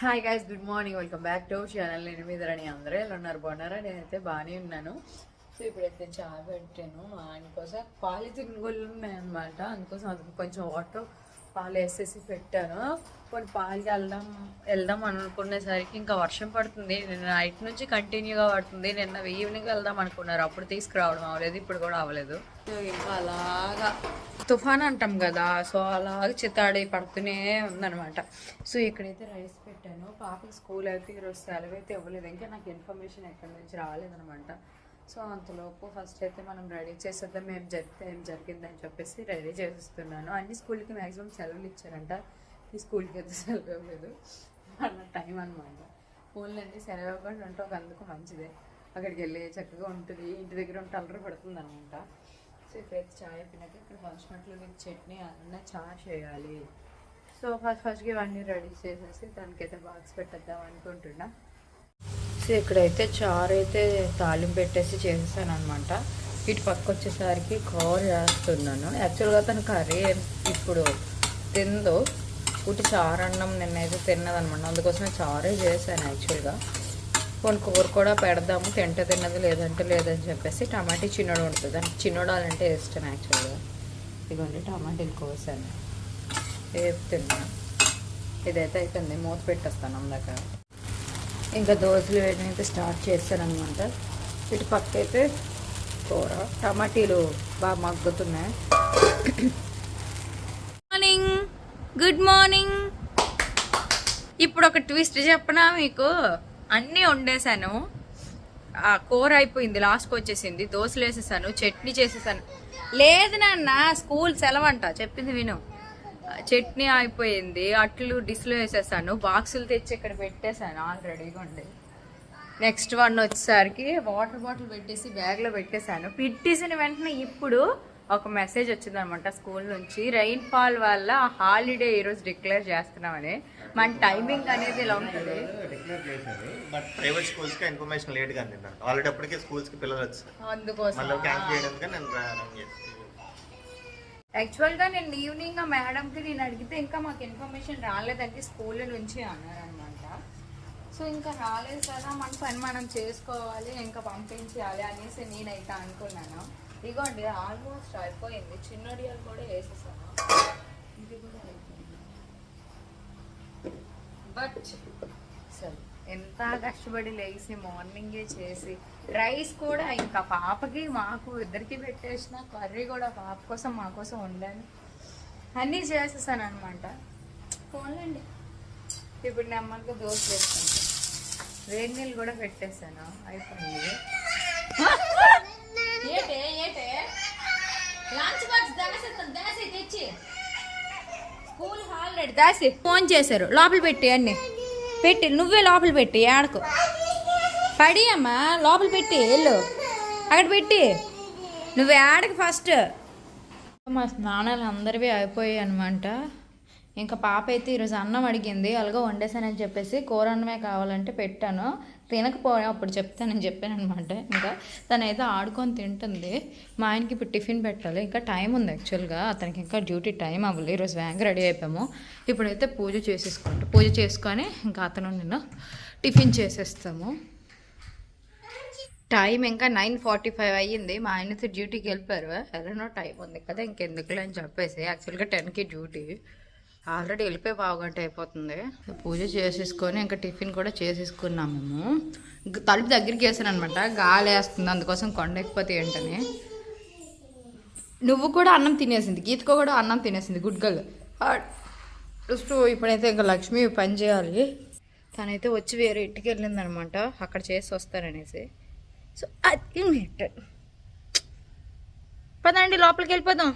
Hi guys good morning welcome back to channel నేను మీద రని అందరూ ఎలా ఉన్నారు? బాగున్నారా? నేనైతే బాగానే ఉన్నాను. సో ఇప్పుడైతే చాయ్ పెట్టాను. మా ఆయన కోసం పాలిథిన్ గుళ్ళు ఉన్నాయన్నమాట. అందుకోసం అది కొంచెం వాటర్ పాలు వేసేసి పెట్టాను. కొన్ని పాలకి వెళ్దాం వెళ్దాం అనుకునేసరికి ఇంకా వర్షం పడుతుంది. నిన్న నైట్ నుంచి కంటిన్యూగా పడుతుంది. నిన్న ఈవినింగ్ వెళ్దాం అనుకున్నారు. అప్పుడు తీసుకురావడం అవ్వలేదు. ఇప్పుడు కూడా అవ్వలేదు. సో ఇంకా అలాగా తుఫాన్ అంటాం కదా సో అలాగే చిత్తాడి పడుతూనే ఉందనమాట సో ఇక్కడైతే రైస్ పెట్టాను. పాపకి స్కూల్ అయితే ఈరోజు సెలవు అయితే ఇవ్వలేదు. ఇంకా నాకు ఇన్ఫర్మేషన్ ఎక్కడి నుంచి రాలేదనమాట సో అంతలోపు ఫస్ట్ అయితే మనం రెడీ చేసేద్దాం. ఏం జరిగితే ఏం జరిగిందని చెప్పేసి రెడీ చేసేస్తున్నాను. అన్ని స్కూల్కి మ్యాక్సిమం సెలవులు ఇచ్చారంట. ఈ స్కూల్కి అయితే సెలవు ఇవ్వలేదు. అన్న టైం అనమాట ఫోన్లు సెలవు ఇవ్వకుండా ఉంటే ఒక అందుకు మంచిదే. అక్కడికి వెళ్ళి చక్కగా ఉంటుంది. ఇంటి దగ్గర ఉంటే అల్లరి పడుతుంది అనమాట సో ఇప్పుడైతే చాయ్ అయిపోయినాక ఇక్కడ ఫంక్షనట్లు విత్ చట్నీ అన్న చాయ్ చేయాలి. సో ఫస్ట్ ఫస్ట్గా ఇవన్నీ రెడీ చేసేసి దానికైతే బాక్స్ పెట్టేద్దాం అనుకుంటున్నా. సో ఇక్కడైతే చారు అయితే తాలింపు పెట్టేసి చేసేసాను అనమాట ఇటు పక్క వచ్చేసరికి కవర్ చేస్తున్నాను యాక్చువల్గా తను కర్రీ ఇప్పుడు తిందో. ఉట్టి చారు అన్నం నిన్నైతే తిన్నదనమాట అందుకోసమే చారే చేశాను యాక్చువల్గా కొన్ని కూర కూడా పెడదాము తింటే తిన్నది లేదంటే లేదని చెప్పేసి టమాటీ చిన్నోడు ఉంటుంది అంటే చిన్నోడు అంటే ఇష్టం యాక్చువల్గా ఇదిగోండి టమాటీలు కోసాను. వేపుతున్నాను ఇదైతే అయిపోయింది. మూత పెట్టేస్తాను అందాక. ఇంకా దోశలు వేయడం అయితే స్టార్ట్ చేస్తాను అనమాట ఇటు పక్క అయితే కూర టమాటీలు బాగా మగ్గుతున్నాయి. మార్నింగ్ గుడ్ మార్నింగ్ ఇప్పుడు ఒక ట్విస్ట్ చెప్పనా మీకు? అన్నీ వండేసాను ఆ కూర అయిపోయింది లాస్ట్కి వచ్చేసింది. దోశలు వేసేసాను చట్నీ చేసేసాను. లేదు నాన్న స్కూల్ సెలవంట చెప్పింది విను. చట్నీ అయిపోయింది అట్లు డిస్లో వేసేసాను బాక్సులు తెచ్చి ఇక్కడ పెట్టేశాను ఆల్రెడీగా ఉండి నెక్స్ట్ వన్ వచ్చేసరికి వాటర్ బాటిల్ పెట్టేసి బ్యాగ్లో పెట్టేశాను. పెట్టేసిన వెంటనే ఇప్పుడు ఒక మెసేజ్ వచ్చింది అనమాట స్కూల్ నుంచి. రైన్ ఫాల్ వల్ల హాలిడే ఈరోజు డిక్లేర్ చేస్తున్నామని. మన టైమింగ్ అనేది ఇలా ఉంటుంది? డిక్లేర్ చేశారు బట్ ప్రైవేట్ స్కూల్స్కి ఇన్ఫర్మేషన్ లేట్గా అందిందంట ఆల్రెడీ అప్పటికే స్కూల్స్కి పిల్లలు వచ్చారు. అందుకోసం మళ్ళీ క్యాన్సిల్ చేయడానికి నేను రన్ యాక్చువల్గా నేను ఈవినింగ్ ఆ మేడంకి నేను అడిగితే ఇంకా మాకు ఇన్ఫర్మేషన్ రాలేదంటే స్కూల్ నుంచి అన్నారనమాట. సో ఇంకా రాలేదు కదా మన పని మనం చేసుకోవాలి ఇంకా పంపించాలి అనేసి నేనైతే అనుకున్నాను. ఇగోండి ఆల్మోస్ట్ అయిపోయింది. చిన్నడియాలు కూడా వేసేసాను. ఇది కూడా అయిపోయింది. బట్ సరే ఎంత కష్టపడి లేచి మార్నింగే చేసి రైస్ కూడా ఇంకా పాపకి మాకు ఇద్దరికి పెట్టేసిన కర్రీ కూడా పాప కోసం మా కోసం వండాను. అన్నీ చేసేసాను అనమాట పోన్లేండి. ఇప్పుడు నెమ్మదిగా దోశ వేసుకుంటాను వేడి నీళ్ళు కూడా పెట్టేశాను అయిపోయింది. ఏటే ఏటే? లంచ్ బాక్స్ తెచ్చి దాసి ఫోన్ చేశారు. లోపల పెట్టి అన్ని. పెట్టి నువ్వే లోపల పెట్టి ఆడకు పడి అమ్మా లోపల పెట్టి వెళ్ళు. అక్కడ పెట్టి. నువ్వే ఆడకు ఫస్ట్ మా స్నానాలు అందరివి అయిపోయాయి అనమాట ఇంకా పాప అయితే ఈరోజు అన్నం అడిగింది అలాగే వండేసానని చెప్పేసి కూర అన్నమే కావాలంటే పెట్టాను. తినకపోయా అప్పుడు చెప్తానని చెప్పాను అనమాట ఇంకా తనైతే ఆడుకొని తింటుంది. మా ఆయనకి ఇప్పుడు టిఫిన్ పెట్టాలి. ఇంకా టైం ఉంది యాక్చువల్గా. అతనికి ఇంకా డ్యూటీ టైం అవ్వలేదు. ఈరోజు వ్యాంగ్ రెడీ అయిపోయాము. ఇప్పుడైతే పూజ చేసేసుకుంటా పూజ చేసుకొని ఇంకా అతను నేను టిఫిన్ చేసేస్తాము. టైం ఇంకా నైన్ ఫార్టీ ఫైవ్ అయ్యింది. మా ఆయనతో డ్యూటీకి వెళ్ళిపోయారు. ఎలానో టైం ఉంది కదా ఇంకెందుకులే అని చెప్పేసి. యాక్చువల్గా టెన్కి డ్యూటీ. ఆల్రెడీ వెళ్ళిపోయి పావుగంట అయిపోతుంది. పూజ చేసేసుకొని ఇంకా టిఫిన్ కూడా చేసేసుకున్నాం మేము. తలుపు దగ్గరికి వేసాను అనమాట గాలి వేస్తుంది అందుకోసం కొండ ఎక్కిపోతే ఏంటని. నువ్వు కూడా అన్నం తినేసింది. గీతకు కూడా అన్నం తినేసింది. గుడ్ గర్ల్ జస్ట్ ఇప్పుడైతే ఇంకా లక్ష్మి పని చేయాలి. తనైతే వచ్చి వేరే ఇంటికి వెళ్ళింది అనమాట అక్కడ చేసి వస్తారనేసి. సో అది పదండి లోపలికి వెళ్ళిపోదాం.